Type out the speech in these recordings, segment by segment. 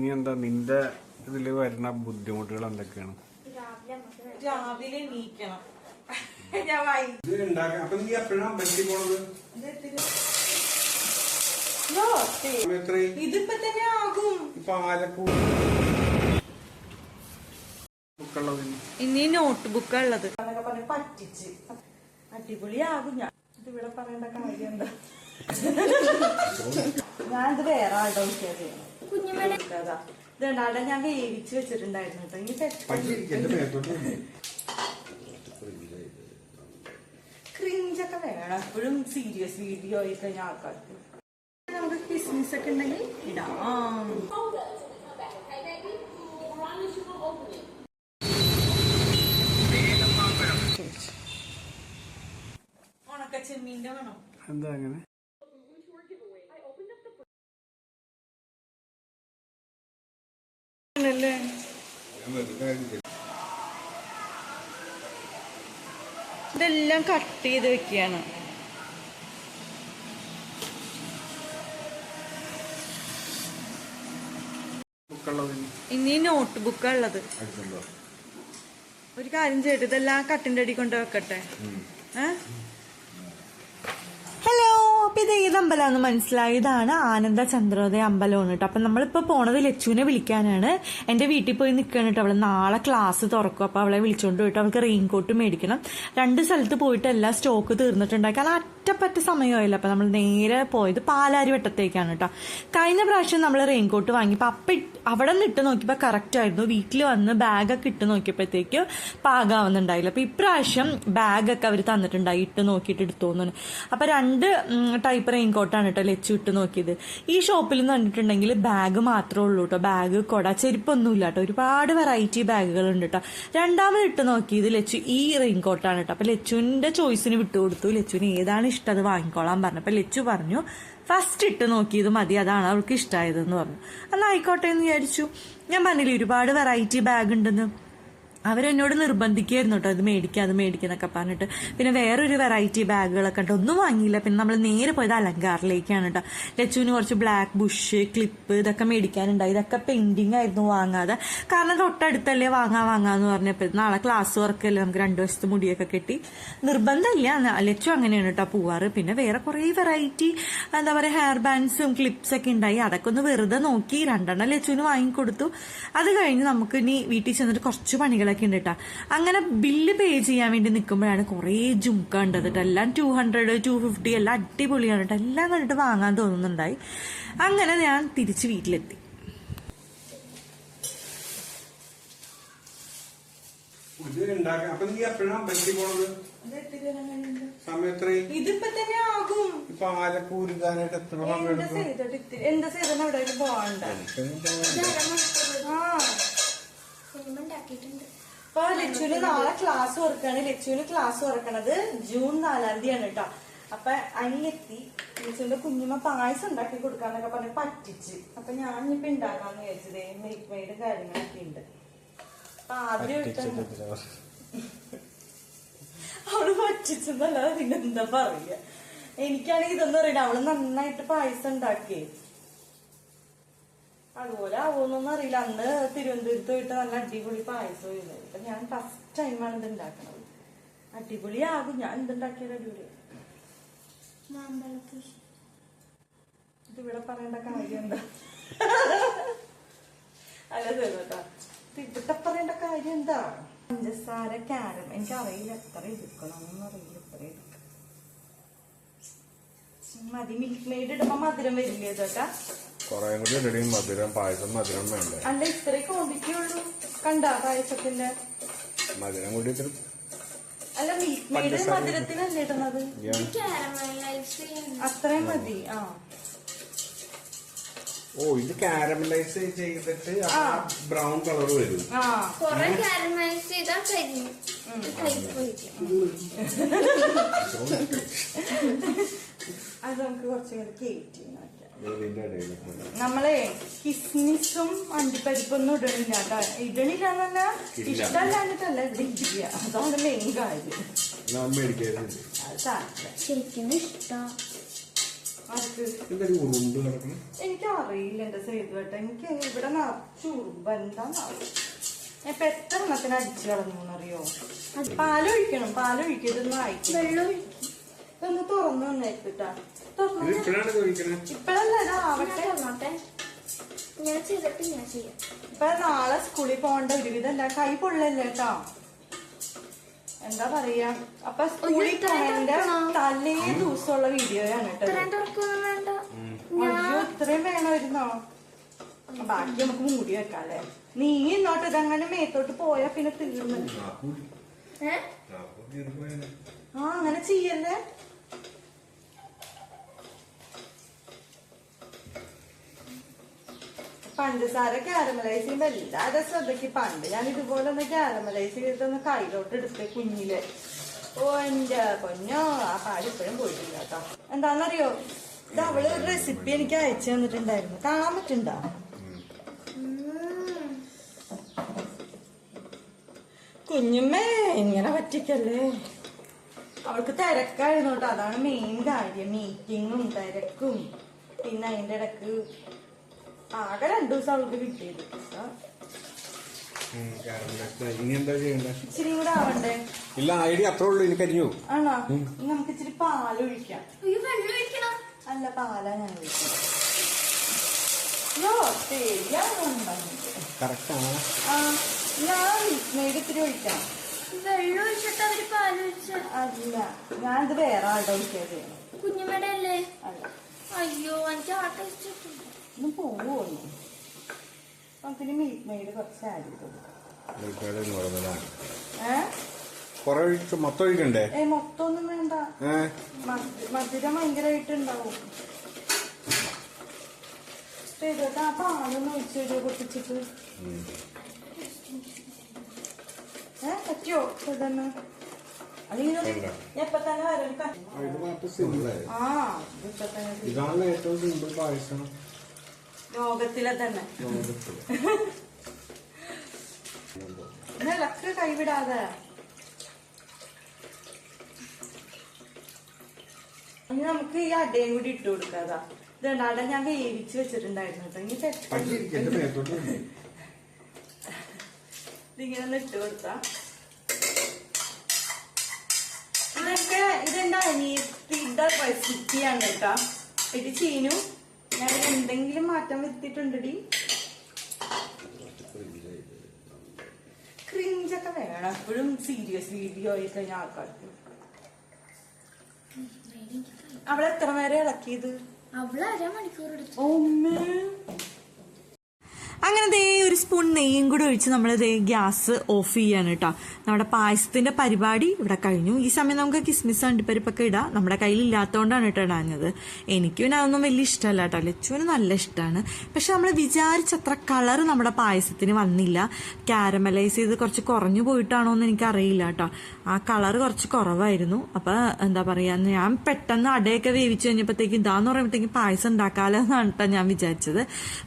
ഇനി എന്താ നിന്റെ ഇതിൽ വരുന്ന ബുദ്ധിമുട്ടുകൾ എന്തൊക്കെയാണ്? രാവിലെ എണീക്കണം. ഞാൻ ഇത് അപ്പൊ നീ എപ്പോഴാണ് അമ്പലത്തിൽ പോണത്? നോ, എത്രയും ഇതിപ്പോ തന്നെ ആകും. ബുക്കുള്ളതിന്. ഇനി നോട്ട് ബുക്ക് ഉള്ളത് എന്നൊക്കെ പറഞ്ഞ് പറ്റിച്ച്. അടിപൊളിയാകും ഞാൻ. ഇതിവിടെ പറയേണ്ട കാര്യം എന്താ? ഞാനിത് ഇത് വേറെ ആളുടെ വിളിക്കാതെ ഇതുണ്ടാടെ ഞാൻ വേവിച്ച് വെച്ചിട്ടുണ്ടായിരുന്നു കേട്ടോ. ഇനി. ക്രിഞ്ചൊക്കെ വേണം. എപ്പോഴും സീരിയസ് വീഡിയോ ആയി ഞാൻ ആൾക്കാർക്ക്. നമുക്ക് ബിസിനസ് ഒക്കെ ഉണ്ടെങ്കിൽ ഇടാം. ഉണക്ക ചെമ്മീന്റെ വേണം എന്താ അങ്ങനെ? ഇതെല്ലാം കട്ട് ചെയ്ത് വെക്കുകയാണ്. ഇനി നോട്ട് ബുക്ക് ഉള്ളത്. ഒരു കാര്യം ചെയ്തിട്ട് ഇതെല്ലാം കട്ടിന്റെ അടി കൊണ്ട് വെക്കട്ടെ. അപ്പൊ ഇത് ഏത് അമ്പലമാണെന്ന് മനസ്സിലായി ഇതാണ് ആനന്ദ ചന്ദ്രോദയ അമ്പലമാണ് കേട്ടോ അപ്പൊ നമ്മളിപ്പോ പോണത് ലച്ചുവിനെ വിളിക്കാനാണ്. എന്റെ വീട്ടിൽ പോയി നിൽക്കുകയാണ് കേട്ടോ അവൾ നാളെ ക്ലാസ് തുറക്കും. അപ്പൊ അവളെ വിളിച്ചോണ്ട് പോയിട്ട് അവൾക്ക് റെയിൻ കോട്ട് മേടിക്കണം. രണ്ട് സ്ഥലത്ത് പോയിട്ട് എല്ലാ സ്റ്റോക്ക് തീർന്നിട്ടുണ്ടായി. കാരണം അറ്റപ്പറ്റ സമയമായില്ല. അപ്പൊ നമ്മൾ നേരെ പോയത് പാലാരി വട്ടത്തേക്കാണ് കേട്ടോ കഴിഞ്ഞ പ്രാവശ്യം നമ്മൾ റെയിൻ കോട്ട് വാങ്ങിയപ്പോ അപ്പൊ അവിടെ നിന്ന് ഇട്ട് കറക്റ്റ് ആയിരുന്നു. വീട്ടിൽ വന്ന് ബാഗൊക്കെ ഇട്ട് നോക്കിയപ്പോഴത്തേക്ക് പാകാവുന്നുണ്ടായില്ല. അപ്പൊ ഇപ്രാവശ്യം ബാഗൊക്കെ അവർ തന്നിട്ടുണ്ടായി. ഇട്ട് നോക്കിയിട്ട് എടുത്തു തോന്നുന്നു അപ്പൊ രണ്ട് ടൈപ്പ് റെയിൻ കോട്ടാണ് കേട്ടോ ലച്ചു ഇട്ട് നോക്കിയത്. ഈ ഷോപ്പിൽ നിന്ന് കണ്ടിട്ടുണ്ടെങ്കിൽ ബാഗ് മാത്രമേ ഉള്ളൂ കേട്ടോ ബാഗ് കൊട ചെരുപ്പൊന്നുമില്ല കേട്ടോ ഒരുപാട് വെറൈറ്റി ബാഗുകൾ ഉണ്ട് കേട്ടോ രണ്ടാമത് ഇട്ട് നോക്കിയത് ലച്ചു ഈ റെയിൻ കോട്ടാണ് കേട്ടോ അപ്പൊ ലച്ചുവിന്റെ ചോയ്സിന് വിട്ടുകൊടുത്തു ലച്ചുവിന് ഏതാണ് ഇഷ്ടം അത് വാങ്ങിക്കോളാൻ പറഞ്ഞു. അപ്പൊ ലച്ചു പറഞ്ഞു ഫസ്റ്റ് ഇട്ട് നോക്കിയത് മതി. അതാണ് അവൾക്ക് ഇഷ്ടമായതെന്ന് പറഞ്ഞു. അല്ല ആയിക്കോട്ടെ എന്ന് വിചാരിച്ചു. ഞാൻ പറഞ്ഞില്ലേ ഒരുപാട് വെറൈറ്റി ബാഗ് ഉണ്ടെന്ന്. അവരെന്നോട് നിർബന്ധിക്കുകയായിരുന്നു കേട്ടോ അത് മേടിക്കുക അത് മേടിക്കുക എന്നൊക്കെ പറഞ്ഞിട്ട്. പിന്നെ വേറൊരു വെറൈറ്റി ബാഗുകളൊക്കെ ഉണ്ട്. ഒന്നും വാങ്ങിയില്ല. പിന്നെ നമ്മൾ നേരെ പോയത് അലങ്കാറിലേക്കാണ് കേട്ടോ ലച്ചുവിന് കുറച്ച് ബ്ലാക്ക് ബുഷ് ക്ലിപ്പ് ഇതൊക്കെ മേടിക്കാനുണ്ടായി. ഇതൊക്കെ പെയിന്റിംഗ് ആയിരുന്നു വാങ്ങാതെ. കാരണം തൊട്ടടുത്തല്ലേ വാങ്ങാൻ വാങ്ങാന്ന് പറഞ്ഞപ്പോൾ നാളെ ക്ലാസ് വർക്കല്ലേ നമുക്ക് രണ്ടു വശത്ത് മുടിയൊക്കെ കെട്ടി. നിർബന്ധമില്ല. ലച്ചു അങ്ങനെയാണ് കേട്ടോ പോവാറ്. പിന്നെ വേറെ കുറേ വെറൈറ്റി എന്താ പറയുക ഹെയർ ബാൻഡ്സും ക്ലിപ്സ് ഒക്കെ ഉണ്ടായി. അതൊക്കെ ഒന്ന് വെറുതെ നോക്കി രണ്ടെണ്ണം ലച്ചുവിന് വാങ്ങിക്കൊടുത്തു. അത് കഴിഞ്ഞ് നമുക്ക് ഇനി വീട്ടിൽ ചെന്നിട്ട് കുറച്ച് പണികളൊക്കെ ഉണ്ട് കേട്ടോ അങ്ങനെ ബില്ല് പേ ചെയ്യാൻ വേണ്ടി നിൽക്കുമ്പോഴാണ് കുറേ ജുംക്ക ഉണ്ടത് കേട്ടോ എല്ലാം ടു ഹൺഡ്രഡ് ടു ഫിഫ്റ്റി എല്ലാം അടിപൊളിയാണ് കേട്ടോ എല്ലാം കണ്ടിട്ട് വാങ്ങാൻ തോന്നുന്നുണ്ടായി. അങ്ങനെ ഞാൻ തിരിച്ച് വീട്ടിലെത്തി. ഇതിപ്പോ തന്നെ ആകും. ഇപ്പൊ ആലപ്പൂർ എത്ര എന്താ ചെയ്തെന്ന് അവിടെ പോകണ്ട ആ. അപ്പൊ ലച്ചുവിന് നാളെ ക്ലാസ് തുറക്കാണ്. ലച്ചുവിന് ക്ലാസ് തുറക്കണത് ജൂൺ നാലാം തീയതിയാണ് കേട്ടോ. അപ്പൊ അങ്ങെത്തി ലച്ചുവിന്റെ കുഞ്ഞുമ്മ പായസം ഉണ്ടാക്കി കൊടുക്കാന്നൊക്കെ പറഞ്ഞ് പറ്റിച്ച്. അപ്പൊ ഞാൻ ഇപ്പൊ ഉണ്ടാക്കാന്ന് വിചാരിച്ചത് മിൽക്ക് മെയ്ഡ് കാര്യങ്ങളൊക്കെ ഉണ്ട് അപ്പൊ ആദ്യം അവൾ പറ്റിച്ചെന്നല്ലാതെ പിന്നെന്താ പറയാ? എനിക്കാണെങ്കിൽ ഇതൊന്നും അറിയില്ല. അവൾ നന്നായിട്ട് പായസം ഉണ്ടാക്കിയേ. അതുപോലെ ആവുമെന്നൊന്നും അന്ന് തിരുവനന്തപുരത്ത് പോയിട്ട് നല്ല അടിപൊളി പായസം ഇരുന്നത് ഇപ്പൊ ഞാൻ ഫസ്റ്റ് ടൈമാണ് ഇത് ഉണ്ടാക്കണത്. അടിപൊളിയാകും ഞാൻ എന്തുണ്ടാക്കിയത് അടിപൊളി ഇതിവിടെ പറയേണ്ട കാര്യം എന്താ? അല്ല കേട്ടോ. ഇവിടെ പറയേണ്ട കാര്യം എന്താ? പഞ്ചസാര കാരം എനിക്ക് അറിയില്ല എത്ര എടുക്കണമെന്നൊന്നും അറിയില്ല. എത്ര എടുക്കണം മതി. മിൽക്ക് മെയ്ഡ് ഇടുമ്പോ മധുരം വരില്ലേ ചേട്ടാ കൊറേ കൂടി റെഡി മധുരം പായസം മധുരം വേണ്ടേ? അല്ല ഇത്രേ ക്വാണ്ടിറ്റി ഉള്ളൂ. കണ്ട പായസത്തിന്റെ മധുരം കൂടി ഇത്ര അല്ല മിൽക്ക് മെയ്ഡ് മധുരത്തിനല്ലേ ഇടുന്നത്? അത്രയും മതി. ആ. ഓ ഇത് കാരമലൈസ് ചെയ്തിട്ട് ബ്രൗൺ കളർ വരും. കാരമലൈസ് ചെയ്താൽ കരിഞ്ഞു കരിപ്പോയി അത് നമുക്ക് കൂടി കയറ്റി നമ്മളെ കിസ്മിസും അണ്ടിപ്പരിപ്പൊന്നും ഇടണില്ല കേട്ടോ. ഇടണില്ല എന്നല്ല ഇഷ്ടമല്ലാഞ്ഞിട്ടല്ല ഇവിടെ ഇല്ല അതാണ് മെയിൻ കാര്യം. ശരിക്കും ഇഷ്ടം. എനിക്കറിയില്ല എന്റെ ഒരു കേട്ടോ എനിക്ക് അറിയില്ല എന്റെ സേതുവേട്ട എനിക്ക് ഇവിടെ നിറച്ചു ഞാൻ ഇപ്പൊ എത്ര എണ്ണത്തിന് അടിച്ചു കളഞ്ഞൂന്നറിയോ? പാലൊഴിക്കണം. പാലൊഴിക്കരുതെന്ന് വായിക്കും വെള്ളം ഒഴിക്കും. ഇതൊന്ന് തുറന്നു വന്നേക്കിട്ടാ ഇപ്പഴല്ല ഞാൻ ചെയ്തിട്ട് ഞാൻ ചെയ്യാം. ഇപ്പൊ നാളെ സ്കൂളിൽ പോകേണ്ട ഒരുവിധം എല്ലാ കൈ പൊള്ളല്ലേ കേട്ടോ എന്താ പറയാ? അപ്പൊ സ്കൂളിൽ പോയതിന്റെ? തലേ ദിവസമുള്ള വീഡിയോയാണ് കേട്ടോ. ഇത്രയും തുറക്കൊന്നും വേണ്ട. അയ്യോ ഇത്രയും വേണമായിരുന്നോ? ബാക്കി നമുക്ക് മൂടി വെക്കാം അല്ലേ? നീ ഇന്നോട്ട് ഇതങ്ങനെ മേത്തോട്ട് പോയാ പിന്നെ തീർന്നു ആ അങ്ങനെ ചെയ്യല്ലേ? പഞ്ചസാര കാരമലൈസ് ചെയ്യുമ്പോൾ എല്ലാവരുടെ ശ്രദ്ധയ്ക്ക് പണ്ട് ഞാൻ ഇതുപോലെ ഒന്ന് കാരമലൈസ് ചെയ്തിട്ടൊന്ന് കയ്യിലോട്ട് എടുത്ത് കുഞ്ഞിൽ. ഓ എന്റെ പൊന്നോ ആ പാൽ ഇപ്പോഴും പോയിട്ടില്ല കേട്ടോ. എന്താണെന്നറിയോ? ഇത് അവൾ ഒരു റെസിപ്പി എനിക്ക് അയച്ചു തന്നിട്ടുണ്ടായിരുന്നു. കാണാൻ പറ്റുണ്ടോ. കുഞ്ഞുമ്മേ ഇങ്ങനെ പറ്റിക്കല്ലേ? അവൾക്ക് തിരക്കായിരുന്നു കേട്ടോ. അതാണ് മെയിൻ കാര്യം. മീറ്റിങ്ങും തിരക്കും. പിന്നെ അതിന്റെ ഇടയ്ക്ക് ആകെ രണ്ടു ദിവസം അവൾക്ക് കിട്ടിയത്. ഇച്ചിരി കൂടെ ആവണ്ടേ? ഇല്ല ഐഡിയ അത്രേ ഉള്ളൂ എനിക്ക് അരിഞ്ഞു ആണോ? ഇനി നമുക്ക് ഇച്ചിരി അല്ല പാലാ ഞാൻ ഒഴിക്കാം ഞാൻ ഇത്തിരി ഒഴിക്കാം വെള്ളം ഒഴിച്ചിട്ട് അവർ പാലൊഴിച്ച അല്ല ഞാൻ ഇത് വേറെ ആളുടെ ഒഴിക്കാൻ ചെയ്യണം. കുഞ്ഞുമ്മയുടെ അല്ലേ. അല്ല അയ്യോ എനിക്ക് ആ ടേസ്റ്റ് ഒന്ന് പോവുമോ നമുക്കിനി മിൽക്ക് മെയ്ഡ് കുറച്ച് ആഡ് ചെയ്ത് കൊടുക്കാം. നോർമലാണ് ഏ? കൊറേ ഒഴിച്ച് മൊത്തം ഒഴിക്കണ്ടേ? ഏ മൊത്തം ഒന്നും വേണ്ട മധുരം ഭയങ്കരമായിട്ടുണ്ടാവും. ചെയ്തോട്ടെ ആ പാലൊന്ന് ഒഴിച്ചു തരുമോ പൊട്ടിച്ചിട്ട്. ഏ? ഇതന്നെ? ഇതാണ് ഏറ്റവും സിമ്പിൾ പായസം. ലോകത്തിലെ തന്നെ. ഇളക്ക് കൈവിടാതെ. ഇനി നമുക്ക് ഈ അടയും കൂടി ഇട്ട് കൊടുക്കാതാ. ഇത് അട ഞാൻ വേവിച്ച് വെച്ചിട്ടുണ്ടായിരുന്നു കേട്ടോ. ഇനി. ഇതിങ്ങനെ ഒന്ന് ഇട്ട് കൊടുത്താ. ഇതൊക്കെ ഇതെന്റെ അനിയത്തിയുടെ റെസിപ്പിയാണ് കേട്ടോ. ഇത് ചീനു. ഞാൻ എന്തെങ്കിലും മാറ്റം വരുത്തിയിട്ടുണ്ടടി. ക്രിഞ്ചൊക്കെ വേണം. എപ്പോഴും സീരിയസ് വീഡിയോ ആയി കഴിഞ്ഞ ആൾക്കാർക്ക്. അവളെ എത്ര നേരം ഇളക്കിയത്? അവൾ അരമണിക്കൂർ അങ്ങനെ സ്പൂൺ നെയ്യും കൂടി ഒഴിച്ച് നമ്മൾ ദേ ഗ്യാസ് ഓഫ് ചെയ്യാണ് കേട്ടോ നമ്മുടെ പായസത്തിന്റെ പരിപാടി ഇവിടെ കഴിഞ്ഞു. ഈ സമയം നമുക്ക് കിസ്മിസ് അണ്ടിപ്പരിപ്പൊക്കെ ഇടാം. നമ്മുടെ കയ്യിൽ ഇല്ലാത്തതുകൊണ്ടാണ് കേട്ടോ ഇടാഞ്ഞത്. എനിക്കും അതൊന്നും വലിയ ഇഷ്ടമല്ല കേട്ടോ ലച്ചുവിന് നല്ല ഇഷ്ടമാണ് പക്ഷെ നമ്മൾ വിചാരിച്ചത്ര കളർ നമ്മുടെ പായസത്തിന് വന്നില്ല. കാരമലൈസ് ചെയ്ത് കുറച്ച് കുറഞ്ഞു പോയിട്ടാണോ എന്ന് എനിക്ക് അറിയില്ല കേട്ടോ ആ കളർ കുറച്ച് കുറവായിരുന്നു. അപ്പൊ എന്താ പറയാ ഞാൻ പെട്ടെന്ന് അടയൊക്കെ വേവിച്ച് കഴിഞ്ഞപ്പോഴത്തേക്ക് ഇതാന്ന് പറയുമ്പോഴത്തേക്ക് പായസം ഉണ്ടാക്കാലോ എന്നാണ് കേട്ടോ ഞാൻ വിചാരിച്ചത്.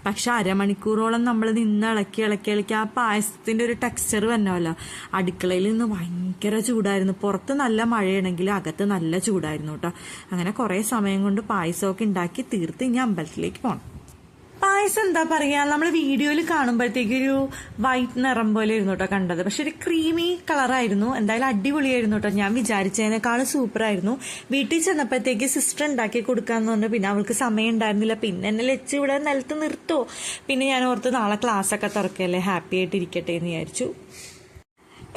പക്ഷെ അരമണിക്കൂറോളം നമ്മൾ നിന്ന് ഇളക്കി ഇളക്കി ഇളക്കി. ആ പായസത്തിന്റെ ഒരു ടെക്സ്ചർ വന്നല്ലോ അടുക്കളയിൽ നിന്ന് ഭയങ്കര ചൂടായിരുന്നു. പുറത്ത് നല്ല മഴയാണെങ്കിൽ അകത്ത് നല്ല ചൂടായിരുന്നു കേട്ടോ. അങ്ങനെ കുറെ സമയം കൊണ്ട് പായസമൊക്കെ ഉണ്ടാക്കി തീർത്ത് ഇനി അമ്പലത്തിലേക്ക് പോകണം പായസം എന്താ പറയാ? നമ്മൾ വീഡിയോയിൽ കാണുമ്പോഴത്തേക്ക് ഒരു വൈറ്റ് നിറം പോലെ ആയിരുന്നു കേട്ടോ കണ്ടത്. പക്ഷെ ഒരു ക്രീമി കളറായിരുന്നു എന്തായാലും അടിപൊളിയായിരുന്നു കേട്ടോ ഞാൻ വിചാരിച്ചതിനേക്കാൾ സൂപ്പറായിരുന്നു വീട്ടിൽ ചെന്നപ്പോഴത്തേക്ക് സിസ്റ്റർ ഉണ്ടാക്കി കൊടുക്കാന്ന് പറഞ്ഞു. പിന്നെ അവൾക്ക് സമയം ഉണ്ടായിരുന്നില്ല. പിന്നെ എന്നെ ലെച്ച് ഇവിടെ നിലത്ത് നിർത്തോ. പിന്നെ ഞാൻ ഓർത്ത് നാളെ ക്ലാസ് ഒക്കെ തുറക്കല്ലേ? ഹാപ്പി ആയിട്ട് ഇരിക്കട്ടെ എന്ന് വിചാരിച്ചു.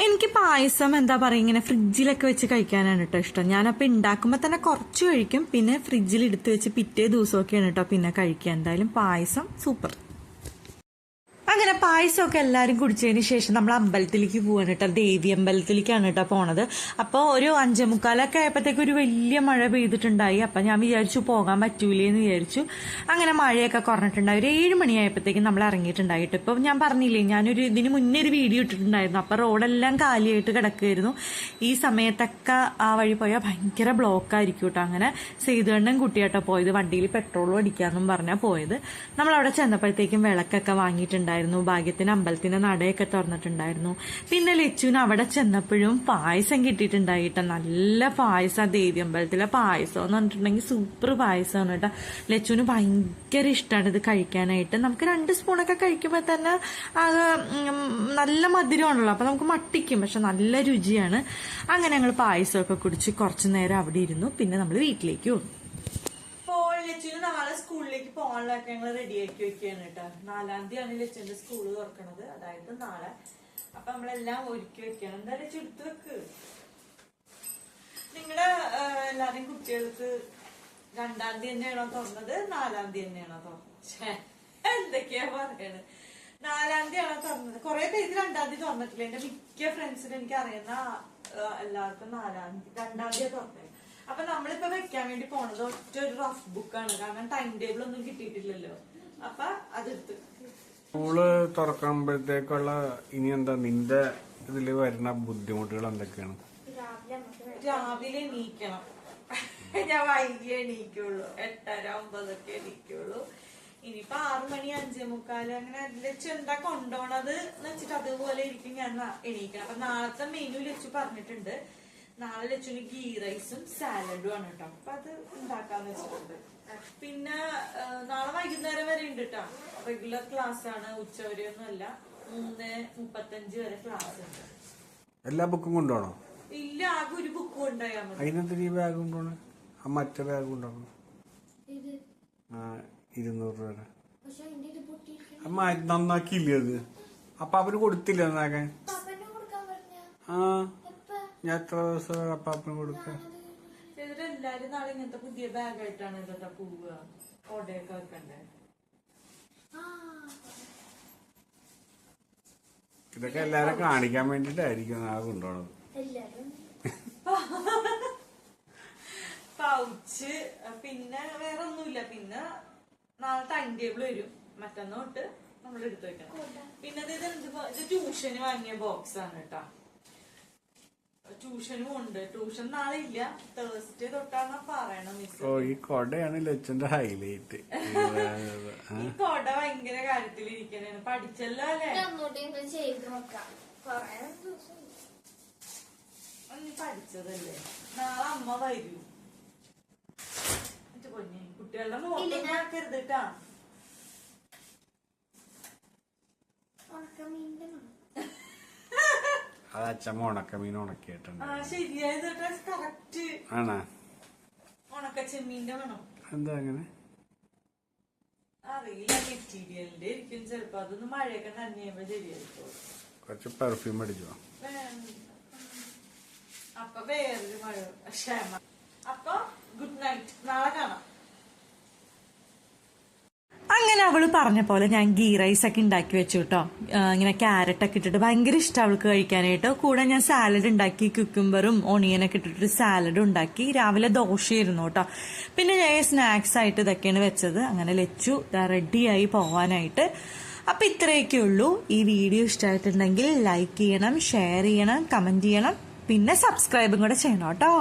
എനിക്ക് പായസം എന്താ പറയുക ഇങ്ങനെ ഫ്രിഡ്ജിലൊക്കെ വെച്ച് കഴിക്കാനാണ് കേട്ടോ ഇഷ്ടം. ഞാനപ്പോൾ ഉണ്ടാക്കുമ്പോൾ തന്നെ കുറച്ച് കഴിക്കും. പിന്നെ ഫ്രിഡ്ജിൽ എടുത്ത് വെച്ച് പിറ്റേ ദിവസമൊക്കെയാണ് കേട്ടോ പിന്നെ കഴിക്കുക. എന്തായാലും പായസം സൂപ്പർ അങ്ങനെ പായസമൊക്കെ എല്ലാവരും കുടിച്ചതിന് ശേഷം നമ്മൾ അമ്പലത്തിലേക്ക് പോവാണ് കേട്ടോ. ദേവി അമ്പലത്തിലേക്കാണ് കേട്ടോ പോണത്. അപ്പോൾ ഒരു അഞ്ചേ മുക്കാലൊക്കെ ആയപ്പോഴത്തേക്ക് ഒരു വലിയ മഴ പെയ്തിട്ടുണ്ടായി. അപ്പം ഞാൻ വിചാരിച്ചു പോകാൻ പറ്റൂലേന്ന് വിചാരിച്ചു. അങ്ങനെ മഴയൊക്കെ കുറഞ്ഞിട്ടുണ്ടായി. ഒരു ഏഴ് മണിയായപ്പോഴത്തേക്കും നമ്മൾ ഇറങ്ങിയിട്ടുണ്ടായിട്ട്. ഇപ്പോൾ ഞാൻ പറഞ്ഞില്ലേ ഞാനൊരു ഇതിന് മുന്നേ ഒരു വീഡിയോ ഇട്ടിട്ടുണ്ടായിരുന്നു. അപ്പോൾ റോഡെല്ലാം കാലിയായിട്ട് കിടക്കുമായിരുന്നു ഈ സമയത്തൊക്കെ ആ വഴി പോയാൽ ഭയങ്കര ബ്ലോക്കായിരിക്കും കേട്ടോ. അങ്ങനെ സേതുകണ്ണൻ കുട്ടിയാട്ടോ പോയത്. വണ്ടിയിൽ പെട്രോളും അടിക്കാന്നും പറഞ്ഞാൽ പോയത്. നമ്മളവിടെ ചെന്നപ്പോഴത്തേക്കും വിളക്കൊക്കെ വാങ്ങിയിട്ടുണ്ടായിരുന്നു. തുറന്നിട്ടുണ്ടായിരുന്നു ഭാഗ്യത്തിന് അമ്പലത്തിന്റെ നടയൊക്കെ തുറന്നിട്ടുണ്ടായിരുന്നു. പിന്നെ ലച്ചുവിന് അവിടെ ചെന്നപ്പോഴും പായസം കിട്ടിയിട്ടുണ്ടായിട്ട. നല്ല പായസം ദേവി അമ്പലത്തിലെ പായസം എന്ന് പറഞ്ഞിട്ടുണ്ടെങ്കിൽ സൂപ്പർ പായസമാണ് കേട്ടോ. ലച്ചുവിന് ഭയങ്കര ഇഷ്ടമാണ് ഇത് കഴിക്കാനായിട്ട്. നമുക്ക് രണ്ട് സ്പൂണൊക്കെ കഴിക്കുമ്പോൾ തന്നെ നല്ല മധുരമാണല്ലോ. അപ്പൊ നമുക്ക് മട്ടിക്കും പക്ഷെ നല്ല രുചിയാണ്. അങ്ങനെ ഞങ്ങൾ പായസമൊക്കെ കുടിച്ച് കുറച്ചു നേരം അവിടെ ഇരുന്നു. പിന്നെ നമ്മൾ വീട്ടിലേക്ക് ലച്ചുവിന് നാളെ സ്കൂളിലേക്ക് പോകാനുള്ളതൊക്കെ ഞങ്ങൾ റെഡിയാക്കി വെക്കുകയാണ് കേട്ടോ. നാലാം തീയതി ആണ് ലച്ചുവിന്റെ സ്കൂൾ തുറക്കണത്. അതായത് നാളെ. അപ്പൊ നമ്മളെല്ലാം ഒരുക്കി വെക്കണം. എന്തായാലും ചുരുത്ത് വെക്ക്. നിങ്ങളുടെ എല്ലാരെയും കുട്ടികൾക്ക് രണ്ടാം തീയതി തന്നെയാണോ തുറന്നത്? നാലാം തീയതി തന്നെയാണോ തുറന്നത്? എന്തൊക്കെയാ പറയണത് നാലാം തീയതി ആണോ തുറന്നത്? കുറെ പേര് രണ്ടാം തീയതി തുറന്നിട്ടില്ല. എന്റെ മിക്ക ഫ്രണ്ട്സിനും എനിക്ക് അറിയുന്ന എല്ലാവർക്കും നാലാം തീയതി രണ്ടാം തീയതി തുറന്നത് അപ്പൊ നമ്മളിപ്പോ വെക്കാൻ വേണ്ടി പോണത് ഒറ്റ ഒരു റഫ് ബുക്കാണ് കാരണം ടൈം ടേബിൾ ഒന്നും കിട്ടിയിട്ടില്ലല്ലോ. അപ്പൊ അതെടുത്ത്. സ്കൂൾ തുറക്കുമ്പോഴത്തേക്കുള്ള ഇനി എന്താ നിന്റെ ഇതിൽ വരുന്ന ബുദ്ധിമുട്ടുകൾ എന്തൊക്കെയാണ്? രാവിലെ എണീക്കണം. ഞാൻ വൈകി എണീക്കുള്ളൂ. എട്ടര ഒമ്പതൊക്കെ എണീക്കുള്ളൂ. ഇനിയിപ്പൊ ആറു മണി അഞ്ചേ മുക്കാൽ അങ്ങനെ ലച്ചു എന്താ കൊണ്ടോണത് എന്ന് വെച്ചിട്ട് അതുപോലെ ഇരിക്കും ഞാൻ എണീക്കണം. അപ്പൊ നാളത്തെ മെനു ലച്ചു പറഞ്ഞിട്ടുണ്ട്. നാളെ ലച്ചുവിന് ഗീ റൈസും സാലഡും ആണ് കേട്ടോ അപ്പൊ അത് ഉണ്ടാക്കാന്ന് വെച്ചിട്ടുണ്ട്. പിന്നെ നാളെ വൈകുന്നേരം വരെ ഉണ്ട് കേട്ടോ റെഗുലർ ക്ലാസ് ആണ്. ഉച്ചവരെ ഒന്നും അല്ല. മൂന്ന് മുപ്പത്തഞ്ച് വരെ ക്ലാസ് ഉണ്ട്. എല്ലാ ബുക്കും കൊണ്ടുപോകണോ? ഇല്ല ആകെ ഒരു ബുക്ക് കൊണ്ടുപോയാൽ മതി. അതിനെന്തിന് ഈ ബാഗ് കൊണ്ടുപോകണേ? ആ മറ്റേ ബാഗ് കൊണ്ടുപോകണം ഇത് ആ ഇരുന്നൂറ് രൂപ നന്നാക്കിയില്ലേ അത്? അപ്പൊ അവർ കൊടുത്തില്ല നന്നാക്കാൻ കൊടുക്കാൻ പറഞ്ഞ? ആ. ഞാൻ എത്ര ദിവസം അപ്പാപ്പന് കൊടുക്ക? എന്നിട്ട് എല്ലാരും നാളെ ഇങ്ങനത്തെ പുതിയ ബാഗായിട്ടാണ് ഇതൊക്കെ പോവുക. ഓടയൊക്കെ വെക്കണ്ടേ? ആ. ഇതൊക്കെ എല്ലാരും കാണിക്കാൻ വേണ്ടിട്ടായിരിക്കും നാളെ കൊണ്ടുപോണത്. പൗച്ച് പിന്നെ വേറെ ഒന്നുമില്ല പിന്നെ നാളെ ടൈം ടേബിൾ വരും. മറ്റന്നോട്ട് തൊട്ട് നമ്മൾ എടുത്തു വെക്കണം പിന്നെ ഇത് ഇത് ട്യൂഷന് വാങ്ങിയ ബോക്സ് ആണ് കേട്ടാ. ട്യൂഷനും ഉണ്ട്. ട്യൂഷൻ നാളെ ഇല്ല. തേഴ്സ്ഡേ തൊട്ടാണ് പറയണം ഓ ഈ കൊടയാണ് ലച്ചന്റെ ഹൈലൈറ്റ് ഈ കൊട ഭയങ്കര കാര്യത്തിൽ പഠിച്ചല്ലോ അല്ലേ? പഠിച്ചതല്ലേ? നാളെ അമ്മ വരൂ. എന്നിട്ട് പൊന്നെ കുട്ടികളുടെ അത് അച്ഛമ്മ ഉണക്കിയിട്ടുണ്ട്. ആണാ? ഉണക്ക ചെമ്മീന്റെ വേണം. എന്താ അങ്ങനെ? കുറച്ച് പെർഫ്യൂം അടിച്ചോ? അപ്പൊ വേറൊരു മഴ ക്ഷമ. അപ്പൊ ഗുഡ് നൈറ്റ് നാളെ കാണാം. അങ്ങനെ അവൾ പറഞ്ഞ പോലെ ഞാൻ ഗീ റൈസ് ഒക്കെ ഉണ്ടാക്കി വെച്ചു കേട്ടോ ഇങ്ങനെ ക്യാരറ്റ് ഒക്കെ ഇട്ടിട്ട് ഭയങ്കര ഇഷ്ടം അവൾക്ക് കഴിക്കാനായിട്ട്. കൂടെ ഞാൻ സാലഡ് ഉണ്ടാക്കി ക്യുക്കുംബറും ഓണിയനൊക്കെ ഇട്ടിട്ട് സാലഡ് ഉണ്ടാക്കി. രാവിലെ ദോശയായിരുന്നു കേട്ടോ പിന്നെ ഞാൻ സ്നാക്സ് ആയിട്ട് ഇതൊക്കെയാണ് വെച്ചത്. അങ്ങനെ ലച്ചു റെഡിയായി പോകാനായിട്ട് അപ്പൊ ഇത്രയൊക്കെ ഉള്ളൂ. ഈ വീഡിയോ ഇഷ്ടമായിട്ടുണ്ടെങ്കിൽ ലൈക്ക് ചെയ്യണം ഷെയർ ചെയ്യണം കമന്റ് ചെയ്യണം. പിന്നെ സബ്സ്ക്രൈബും കൂടെ ചെയ്യണം കേട്ടോ